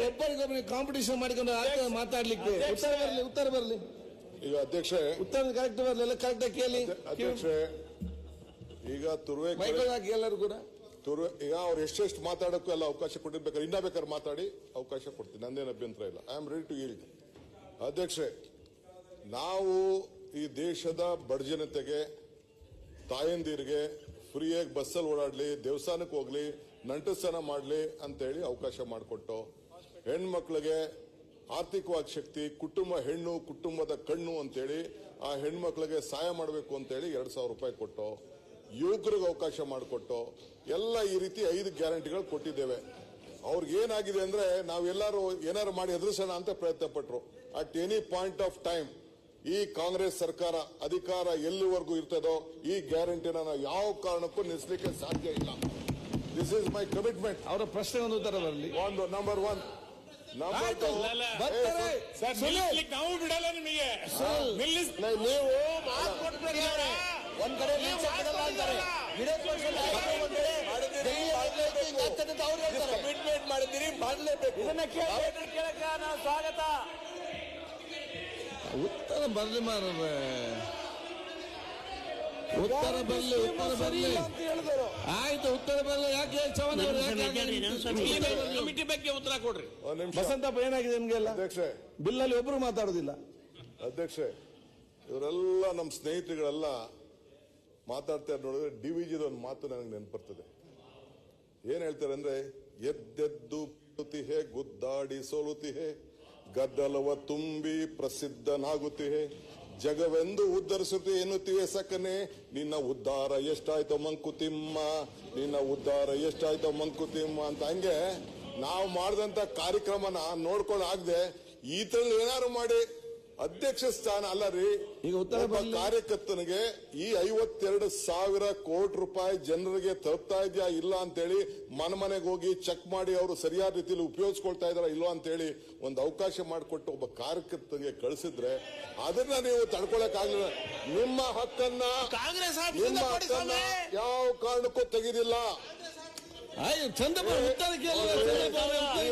ಒಬ್ಬರಿಗೊಬ್ಬರಿಗೆ competition ಮಾಡಿಕೊಂಡು ಆಗ್ತದೆ ಮಾತಾಡ್ಲಿಕ್ಕೆ ಉತ್ತರ ಬರಲಿ ಉತ್ತರ ಬರಲಿ ಈಗ ಅಧ್ಯಕ್ಷೆ ಉತ್ತರ ಕರೆಕ್ಟ್ ಬರಲಿ ಎಲ್ಲ ಕರೆಕ್ಟ್ ಆಗಿ ಕೇಳಿ ಅಧ್ಯಕ್ಷೆ ಈಗ ತುರ್ವೆ ಎಲ್ಲರೂ ಕೂಡ. ತುರುವೆ ಈಗ ಅವ್ರು ಎಷ್ಟೆಷ್ಟು ಮಾತಾಡೋಕ್ಕೂ ಎಲ್ಲ ಅವಕಾಶ ಕೊಟ್ಟಿರ್ಬೇಕಾದ್ರೆ ಇನ್ನ ಬೇಕಾದ್ರೆ ಮಾತಾಡಿ ಅವಕಾಶ ಕೊಡ್ತೀನಿ. ನಂದೇನು ಅಭ್ಯಂತರ ಇಲ್ಲ. I am ready to yield ಅಧ್ಯಕ್ಷೆ ನಾವು ಈ ದೇಶದ ಬಡ ಜನತೆಗೆ ತಾಯಂದಿರಿಗೆ ಫ್ರೀಯಾಗಿ ಬಸ್ಸಲ್ಲಿ ಓಡಾಡಲಿ ದೇವಸ್ಥಾನಕ್ಕೆ ಹೋಗ್ಲಿ ನಂಟಸ್ಥಾನ ಮಾಡಲಿ ಅಂತೇಳಿ ಅವಕಾಶ ಮಾಡಿಕೊಟ್ಟು ಹೆಣ್ಮಕ್ಳಿಗೆ ಆರ್ಥಿಕವಾಗಿ ಶಕ್ತಿ ಕುಟುಂಬ ಹೆಣ್ಣು ಕುಟುಂಬದ ಕಣ್ಣು ಅಂತೇಳಿ ಆ ಹೆಣ್ಮಕ್ಳಿಗೆ ಸಹಾಯ ಮಾಡಬೇಕು ಅಂತೇಳಿ ಎರಡು ಸಾವಿರ ರೂಪಾಯಿ ಕೊಟ್ಟು ಯುವಕರಿಗೆ ಅವಕಾಶ ಮಾಡಿಕೊಟ್ಟು ಎಲ್ಲ ಈ ರೀತಿ ಐದು ಗ್ಯಾರಂಟಿಗಳು ಕೊಟ್ಟಿದ್ದೇವೆ. ಅವ್ರಿಗೆ ಏನಾಗಿದೆ ಅಂದ್ರೆ ನಾವೆಲ್ಲರೂ ಏನಾರು ಮಾಡಿ ಎದುರಿಸೋಣ ಅಂತ ಪ್ರಯತ್ನ ಪಟ್ರು at any point of time ಈ ಕಾಂಗ್ರೆಸ್ ಸರ್ಕಾರ ಅಧಿಕಾರ ಎಲ್ಲಿವರೆಗೂ ಇರ್ತದೋ ಈ ಗ್ಯಾರಂಟಿನ ನಾವು ಯಾವ ಕಾರಣಕ್ಕೂ ನಿಲ್ಲಿಸಲಿಕ್ಕೆ ಸಾಧ್ಯ ಇಲ್ಲ. ದಿಸ್ ಇಸ್ ಮೈ ಕಮಿಟ್ಮೆಂಟ್ ಅವರ ಪ್ರಶ್ನೆ ಒಂದು ಉತ್ತರ ಬರಲಿ. ಒಂದು ನಂಬರ್ ಒನ್ ನಂಬರ್ ಬಿಡಲ್ಲ ನಿಮಗೆ. ನೀವು ನಿಲ್ಲಿಸ್ಲಿಕ್ಕೆ ನಾವು ಒಂದ್ ಕಡೆ ಅಂತಾರೆ. ವಿರೋಧ ಪಕ್ಷದಲ್ಲಿ ಯಾರೋ ಒಂದ್ ಕಡೆ ಡೆಲ್ಲಿ ಆಗ್ಬೇಕು, ಹಿಂಗ್ ಆಗ್ತದೆ ಅಂತ ಅವ್ರು ಹೇಳ್ತಾರೆ. ಕಮಿಟ್ಮೆಂಟ್ ಮಾಡಿದ್ದೀರಿ ಮಾಡಲೇಬೇಕು. ಇದನ್ನ ಕೇಳಕ ಕೇಳಕ್ಕೆ ನಾವು ಸ್ವಾಗತ. ಉತ್ತರ ಬರ್ಲಿ ಮಾರ್ರೆ ಉತ್ತರ ಬರ್ಲಿ ಉತ್ತರ ಬರ್ಲಿ. ಆಯ್ತು ಉತ್ತರ ಬರ್ಲಿ. ಯಾಕೆ ಚವನ್ ಅವ್ರು? ಯಾಕೆ ಹಾಗೆ ಕಮಿಟಿ ಬಗ್ಗೆ ಉತ್ತರ ಕೊಡ್ರಿ. ಒಂದ್ ನಿಮಿಷ. ಬಸಂತಪ್ಪ ಏನಾಗಿದೆ ನಿಮ್ಗೆಲ್ಲ ಅಧ್ಯಕ್ಷೆ. ಬಿಲ್ಲಲ್ಲಿ ಒಬ್ರು ಮಾತಾಡುದಿಲ್ಲ. ಅಧ್ಯಕ್ಷೆ ಇವರೆಲ್ಲ ನಮ್ಮ ಸ್ನೇಹಿತರುಗಳೆಲ್ಲ ಮಾತಾಡ್ತಾರೆ ನೋಡಿದ್ರೆ ಡಿ ವಿ ಜಿದ ಒಂದು ಮಾತು ನನಗೆ ನೆನಪರ್ತದೆ. ಏನ್ ಹೇಳ್ತಾರೆ ಅಂದ್ರೆ, ಎದ್ದೆದ್ದು ಹೇ ಗುದ್ದಾಡಿ ಸೋಲುತಿಹೆ, ಗದ್ದಲವ ತುಂಬಿ ಪ್ರಸಿದ್ಧನಾಗುತ್ತಿಹೆ ಜಗವೆಂದು ಉದ್ಧರಿಸುತ್ತಿ ಎನ್ನುತ್ತಿವೆ ಸಕನೆ, ನಿನ್ನ ಉದ್ಧಾರ ಎಷ್ಟಾಯ್ತೋ ಮಂಕುತಿಮ್ಮ ನಿನ್ನ ಉದ್ಧಾರ ಎಷ್ಟಾಯ್ತೋ ಮಂಕುತಿಮ್ಮ ಅಂತ ಹಂಗೆ ನಾವು ಮಾಡಿದಂತ ಕಾರ್ಯಕ್ರಮನ ನೋಡ್ಕೊಂಡು ಆಗದೆ ಈ ತರ ಏನಾದ್ರು ಮಾಡಿ ಅಧ್ಯಕ್ಷ ಸ್ಥಾನ ಅಲ್ಲ ರೀ ಈಗ ಉತ್ತರ ಒಬ್ಬ ಬರ್ಲಿ. ಕಾರ್ಯಕರ್ತನಿಗೆ ಈ ಐವತ್ತೆರಡು ಸಾವಿರ ಕೋಟಿ ರೂಪಾಯಿ ಜನರಿಗೆ ತಲುಪ್ತಾ ಇದೆಯಾ ಇಲ್ಲ ಅಂತೇಳಿ ಮನೆ ಮನೆಗೆ ಹೋಗಿ ಚೆಕ್ ಮಾಡಿ ಅವರು ಸರಿಯಾದ ರೀತಿಯಲ್ಲಿ ಉಪಯೋಗಿಸ್ಕೊಳ್ತಾ ಇದಾರ ಅಂತ ಅಂತೇಳಿ ಒಂದು ಅವಕಾಶ ಮಾಡಿಕೊಟ್ಟು ಒಬ್ಬ ಕಾರ್ಯಕರ್ತನಿಗೆ ಕಳಿಸಿದ್ರೆ ಅದನ್ನ ನೀವು ತಡ್ಕೊಳಕ್ ಆಗ್ಲಿಲ್ಲ ನಿಮ್ಮ ಹಕ್ಕನ್ನ ಕಾಂಗ್ರೆಸ್ ನಿಮ್ಮ ಹಕ್ಕನ್ನ ಯಾವ ಕಾರಣಕ್ಕೂ ತೆಗೆದಿಲ್ಲ.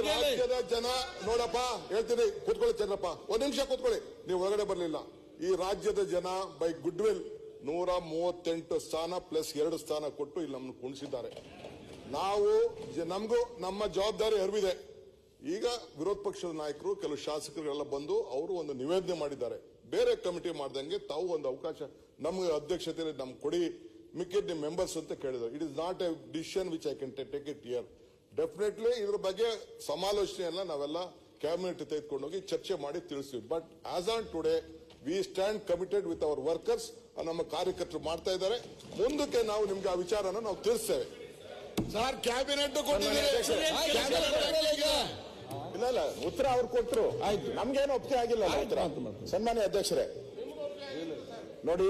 ರಾಜ್ಯದ ಜನ ನೋಡಪ್ಪ ಹೇಳ್ತೀನಿ ಕೂತ್ಕೊಳ್ಳಿ ಚಂದ್ರಪ್ಪ. ಒಂದ್ ನಿಮಿಷ ಕೂತ್ಕೊಳ್ಳಿ. ನೀವು ಒಳಗಡೆ ಬರ್ಲಿಲ್ಲ. ಈ ರಾಜ್ಯದ ಜನ ಬೈ ಗುಡ್ ವಿಲ್ ನೂರ ಮೂವತ್ತೆಂಟು ಸ್ಥಾನ ಪ್ಲಸ್ ಎರಡು ಸ್ಥಾನ ಕೊಟ್ಟು ಇಲ್ಲಿ ನಮ್ಮನ್ನು ಕುಣಿಸಿದ್ದಾರೆ. ನಾವು ನಮಗೂ ನಮ್ಮ ಜವಾಬ್ದಾರಿ ಹರಿವಿದೆ ಈಗ ವಿರೋಧ ಪಕ್ಷದ ನಾಯಕರು ಕೆಲವು ಶಾಸಕರುಗಳೆಲ್ಲ ಬಂದು ಅವರು ಒಂದು ನಿವೇದನೆ ಮಾಡಿದ್ದಾರೆ. ಬೇರೆ ಕಮಿಟಿ ಮಾಡ್ದಂಗೆ ತಾವು ಒಂದು ಅವಕಾಶ ನಮ್ಗೆ ಅಧ್ಯಕ್ಷತೆಯಲ್ಲಿ ನಮ್ಗೆ ಕೊಡಿ. ಮಿಕ್ಕಿದ ನಿಮ್ಮ ಮೆಂಬರ್ಸ್ ಅಂತ ಕೇಳಿದ್ರು. It is not a decision which I can take it here definitely ಇದ್ರ ಬಗ್ಗೆ ಸಮಾಲೋಚನೆಯನ್ನ ನಾವೆಲ್ಲ ಕ್ಯಾಬಿನೆಟ್ ತೆಗೆದುಕೊಂಡೋಗಿ ಚರ್ಚೆ ಮಾಡಿ ತಿಳಿಸ್ತೀವಿ. But as on today we stand committed with our workers ನಮ್ಮ ಕಾರ್ಯಕರ್ತರು ಮಾಡ್ತಾ ಇದ್ದಾರೆ. ಮುಂದಕ್ಕೆ ನಾವು ನಿಮ್ಗೆ ಆ ವಿಚಾರನ ನಾವು ತಿಳಿಸ್ತೇವೆ. ಸರ್ ಕ್ಯಾಬಿನೆಟ್ ಇಲ್ಲ ಇಲ್ಲ ಉತ್ತರ ಅವ್ರು ಕೊಟ್ಟರು ಆಯ್ತು. ನಮ್ಗೇನು ಒಪ್ಪಿಗೆ ಆಗಿಲ್ಲ ಉತ್ತರ. ಸನ್ಮಾನ್ಯ ಅಧ್ಯಕ್ಷರೇ. ನೋಡಿ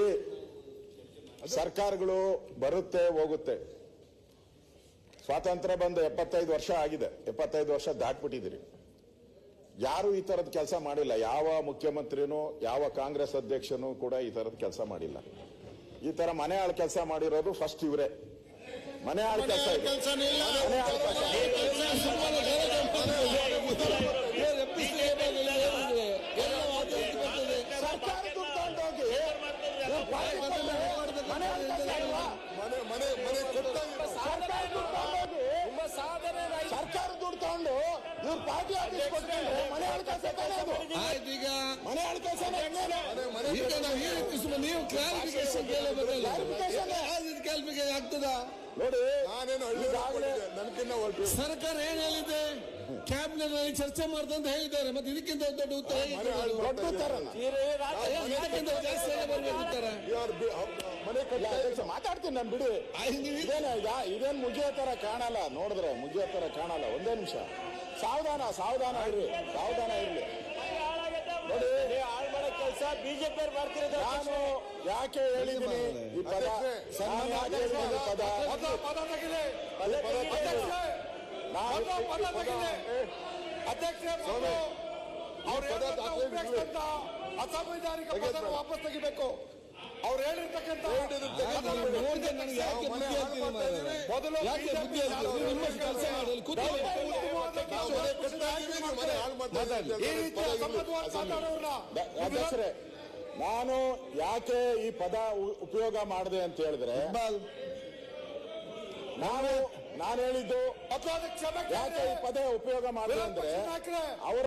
ಸರ್ಕಾರಗಳು ಬರುತ್ತೆ ಹೋಗುತ್ತೆ. ಸ್ವಾತಂತ್ರ್ಯ ಬಂದು ಎಪ್ಪತ್ತೈದು ವರ್ಷ ಆಗಿದೆ. ಎಪ್ಪತ್ತೈದು ವರ್ಷ ದಾಟ್ಬಿಟ್ಟಿದ್ದೀರಿ. ಯಾರು ಈ ತರದ ಕೆಲಸ ಮಾಡಿಲ್ಲ. ಯಾವ ಮುಖ್ಯಮಂತ್ರಿನೂ ಯಾವ ಕಾಂಗ್ರೆಸ್ ಅಧ್ಯಕ್ಷನೂ ಕೂಡ ಈ ತರದ ಕೆಲಸ ಮಾಡಿಲ್ಲ. ಈ ತರ ಮನೆ ಆಳ್ ಕೆಲಸ ಮಾಡಿರೋದು ಫಸ್ಟ್ ಇವರೇ. ಮನೆ ಆಳ್ ಕೆಲಸ ಮನೆ ಮನೆ ಕೊಡ್ತಾ. ಸರ್ಕಾರ ದುಡ್ಡು ತಗೊಂಡೋಗಿ ಸರ್ಕಾರ ದುಡ್ಡು ತಗೊಂಡು ಇವ್ರ ಪಾರ್ಟಿ ಆಫೀಸ್ ಮನೆ ಈಗ ಮನೆ ಈಗ ನಾವು ಈ ರೀತಿ ಸುಮ್ಮನೆ ನೀವು ಕ್ಲಾರಿಫಿಕೇಶನ್ ಕೇಳಬೇಕಲ್ಲ ಕ್ಲಾರಿಫಿಕೇಶನ್ ಆಗ್ತದಾ. ನೋಡಿ ನಾನೇನು ಹಳ್ಳಿ ನನಗಿನ್ನ ಹೊರಟು. ಸರ್ಕಾರ ಏನ್ ಹೇಳಿದೆ? ಕ್ಯಾಬಿನೆಟ್ನಲ್ಲಿ ಚರ್ಚೆ ಮಾಡ್ದಂತ ಹೇಳಿದ್ದಾರೆ ಮತ್ತೆ ಇದಕ್ಕಿಂತ ದೊಡ್ಡ ಉತ್ತರ ಉತ್ತರನ ಜಾಸ್ತಿ ಎಲ್ಲ ಬರ್ಬೇಕು ಉತ್ತರ? ಮನೆ ಕಟ್ಟಿ ಅಧ್ಯಕ್ಷ, ಮಾತಾಡ್ತೀನಿ ನಾನು ಬಿಡಿ. ಇದೇನು ನೀವು ಇದೇನ ಯಾ- ಇದೇನ್ ಮುಗಿಯೋ ತರ ಕಾಣಲ್ಲ ನೋಡಿದ್ರೆ ಮುಗಿಯೋ ತರ ಕಾಣಲ್ಲ. ಒಂದೇ ನಿಮಿಷ. ಸಾವಧಾನ ಸಾವಧಾನ ಇರ್ಲಿ ಸಾವಧಾನ ಇರ್ಲಿ. ನೋಡಿ ಹಾಳು ಮಾಡೋ ಕೆಲಸ ಬಿಜೆಪಿ ಅವ್ರು ಮಾಡ್ತಿರೋದು ನಾನು ಯಾಕೆ ಹೇಳಿದ್ದೀನಿ? ಈ ಪದ ಈ ಪದ. ಅಧ್ಯಕ್ಷ ಅಸಂವಿಧಾನಿಕ ಪದ. ವಾಪಸ್ ತೆಗಿಬೇಕು. ಅವ್ರು ಹೇಳಿರ್ತಕ್ಕಂಥ. ಮೊದಲು ಈ. ಅಸಂಬದ್ಧವಾಗಿ ನಾನು ಯಾಕೆ ಈ ಪದ ಉಪಯೋಗ ಮಾಡಿದೆ ಅಂತ ಹೇಳಿದ್ರೆ ನಾನು ನಾನು ಹೇಳಿದ್ದು ಯಾಕೆ ಈ ಪದ ಉಪಯೋಗ ಮಾಡಿದೆ ಅಂದ್ರೆ ಅವರ